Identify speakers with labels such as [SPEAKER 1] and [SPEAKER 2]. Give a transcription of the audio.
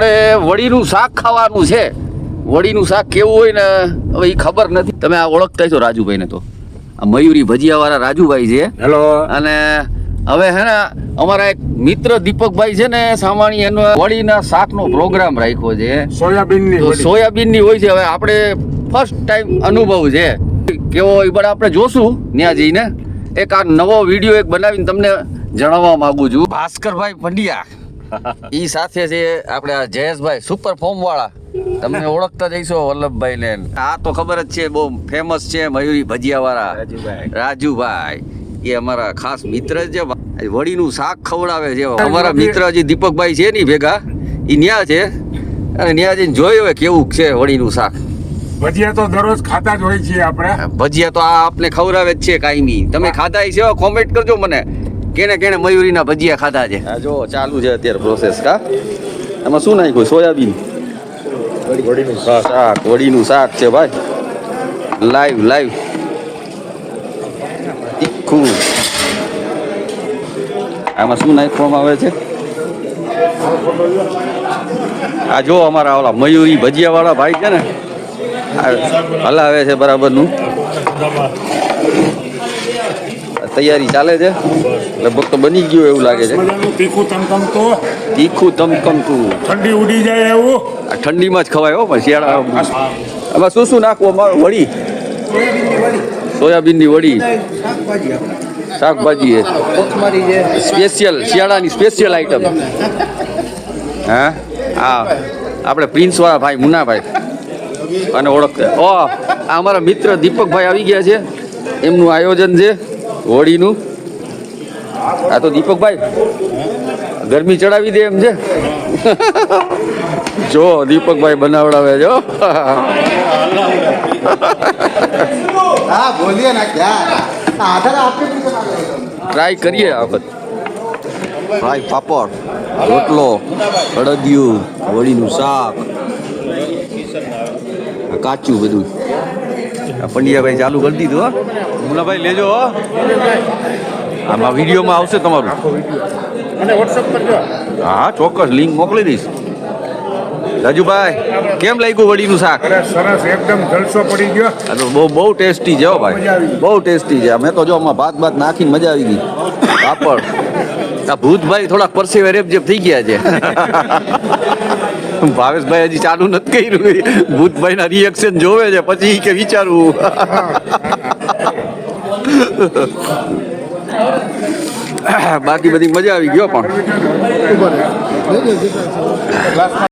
[SPEAKER 1] આપણે વડીનું શાક ખાવાનું છે. વડીનું શાક કેવું હોય ને હવે એ ખબર નથી. તમે આ ઓળખતા છો રાજુભાઈને તો. આ મયુરી ભજીયાવાળા રાજુભાઈ છે.
[SPEAKER 2] હેલો.
[SPEAKER 1] અને હવે હે ને અમારા એક મિત્ર દીપકભાઈ છે ને સામાન્ય એનો વડીના શાકનો પ્રોગ્રામ રાખ્યો છે.
[SPEAKER 2] સોયાબીનની
[SPEAKER 1] તો સોયાબીનની હોય છે. હવે આપણે ફર્સ્ટ ટાઈમ અનુભવ છે. કેવો એ પણ આપણે જોશું ત્યાં જઈને. એક આ નવો વીડિયો એક બનાવીને તમને જણાવવા માંગુ છું. ભાસ્કરભાઈ પંડ્યા. ઈ સાથે છે આપણે આ જયેશભાઈ સુપર ફોર્મ વાળા તમને ઓળખતા જઈશો વલ્લભભાઈ ને આ તો ખબર જ છે બહુ ફેમસ છે મયુરી ભજીયા વાળા
[SPEAKER 2] રાજુભાઈ.
[SPEAKER 1] એ અમારા ખાસ મિત્ર છે. વડીનું શાક ખવડાવે છે. અમારા મિત્ર જે દીપકભાઈ છે ની ભેગા. ઈ ન્યા છે. અને ન્યા જઈને જોયું હોય કેવું છે વડીનું શાક.
[SPEAKER 2] ભજીયા તો દરરોજ ખાતા જ હોય છે આપણે.
[SPEAKER 1] ભજીયા તો આ આપને ખવડાવે જ છે કાયમી. તમે ખાધા છે કોમેન્ટ કરજો મને. કેને કેને મયુરીના ભજીયા ખાધા છે? આ જો ચાલુ છે અત્યારે પ્રોસેસ કા? એમાં શું નાખ્યું? સોયાબીન?
[SPEAKER 2] વડીનું શાક.
[SPEAKER 1] શાક વડીનું શાક છે ભાઈ. Live live. તીખું. આમાં શું નાખવામાં આવે છે? આ જો અમારા ઓલા મયુરી ભજીયા વાળા ભાઈ છે ને. આ હલાવે છે બરાબરનું. તૈયારી ચાલે છે? લગભગ તો બની ગયું એવું લાગે છે.
[SPEAKER 2] તીખું તમતમ
[SPEAKER 1] તીખું તમકમતું
[SPEAKER 2] ઠંડી ઉડી જાય એવું.
[SPEAKER 1] આ ઠંડીમાં જ ખવાય હો પણ શિયાળા આમાં શું શું નાખવું અમારું? વડી? સોયાબીનની વડી. શાકભાજી સ્પેશિયલ શિયાળાની સ્પેશિયલ આઈટમ. હા? હા. આપણે પ્રિન્સવાળા ભાઈ મુન્નાભાઈ. અને ઓળખતા. ઓ આ અમારા મિત્ર દીપકભાઈ આવી ગયા છે. એમનું આયોજન છે. હોળીનું? આ તો દીપકભાઈ ગરમી ચડાવી દે એમ છે. જો દીપકભાઈ બનાવડાવે જો ટ્રાય કરીએ આ બધું ફ્રાય પાપડ રોટલો અડદિયું હોળીનું શાક કાચું બધું. પંડ્યાભાઈ ચાલુ કરી દીધું હો. મુલાભાઈ લેજો આમાં વિડીયોમાં આવશે તમારું.
[SPEAKER 2] અને વોટ્સઅપ કરજો
[SPEAKER 1] હા ચોક્કસ લિંક મોકલી દઈશ. રાજુભાઈ કેમ લાગ્યું વડીનું શાક?
[SPEAKER 2] અરે સરસ એકદમ જલસો પડી ગયો.
[SPEAKER 1] તો બહુ બહુ ટેસ્ટી છે ભાઈ. બહુ ટેસ્ટી છે. મેં તો જો આમાં ભાત ભાત નાખીને મજા આવી ગઈ. પાપડ. આ ભૂતભાઈ થોડાક પરસેવે રેપ જેપ થઈ ગયા છે. ભાવેશભાઈ હજી ચાલુ નથી કર્યું. ભૂતભાઈ ના રિએક્શન જોવે છે, પછી કે વિચારવું બાકી બધી મજા આવી ગયો પણ.